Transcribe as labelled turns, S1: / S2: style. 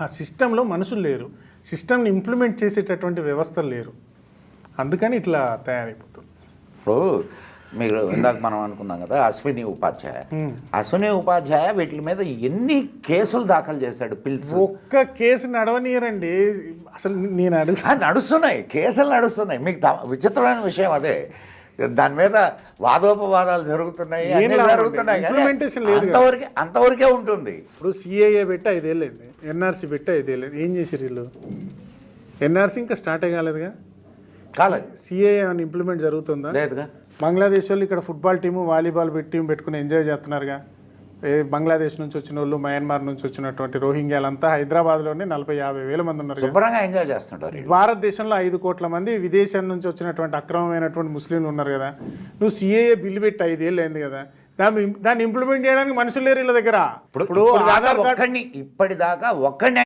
S1: ఆ సిస్టంలో మనుషులు లేరు. సిస్టమ్ని ఇంప్లిమెంట్ చేసేటటువంటి వ్యవస్థలు లేరు. అందుకని ఇట్లా తయారైపోతుంది.
S2: ఇప్పుడు మీరు ఇందాక మనం అనుకున్నాం కదా అశ్విని ఉపాధ్యాయ. అశ్విని ఉపాధ్యాయ వీటి మీద ఎన్ని కేసులు దాఖలు చేశాడు పిల్స్?
S1: ఒక్క కేసు నడవనీయరండి. అసలు నేను అడుగు
S2: నడుస్తున్నాయి. కేసులు నడుస్తున్నాయి. మీకు విచిత్రమైన విషయం అదే. దాని మీద వాదోపవాదాలు జరుగుతున్నాయి జరుగుతున్నాయి. అంతవరకే అంతవరకే ఉంటుంది.
S1: ఇప్పుడు సిఏఏ పెట్టి ఐదేళ్ళైంది. ఎన్ఆర్సీ పెట్టి ఐదేళ్ళైంది. ఏం చేసారు వీళ్ళు? ఎన్ఆర్సీ ఇంకా స్టార్ట్ కాలేదుగా?
S2: కాలేదు.
S1: సిఏఏ అని ఇంప్లిమెంట్ జరుగుతుందా?
S2: లేదుగా.
S1: బంగ్లాదేశ్ వాళ్ళు ఇక్కడ ఫుట్బాల్ టీము వాలీబాల్ పెట్టి టీం పెట్టుకుని ఎంజాయ్ చేస్తున్నారుగా? బంగ్లాదేశ్ నుంచి వచ్చిన వాళ్ళు మయన్మార్ నుంచి వచ్చినటువంటి రోహింగ్యాలంతా హైదరాబాద్లోనే నలభై యాభై వేల మంది ఉన్నారు
S2: శుభ్రంగా ఎంజాయ్ చేస్తుంటారు.
S1: భారతదేశంలో ఐదు కోట్ల మంది విదేశం నుంచి వచ్చినటువంటి అక్రమమైనటువంటి ముస్లింలు ఉన్నారు కదా. నువ్వు సిఏఏ బిల్లు పెట్టి ఐదేళ్ళు అయింది కదా. దాన్ని దాన్ని ఇంప్లిమెంట్ చేయడానికి మనుషులు లేరు వీళ్ళ దగ్గర.
S2: ఇప్పుడు ఇప్పుడు దాకా
S1: ఆధార్ కార్డు
S2: ఒక్కడిని ఇప్పటిదాకా ఒక్కడిని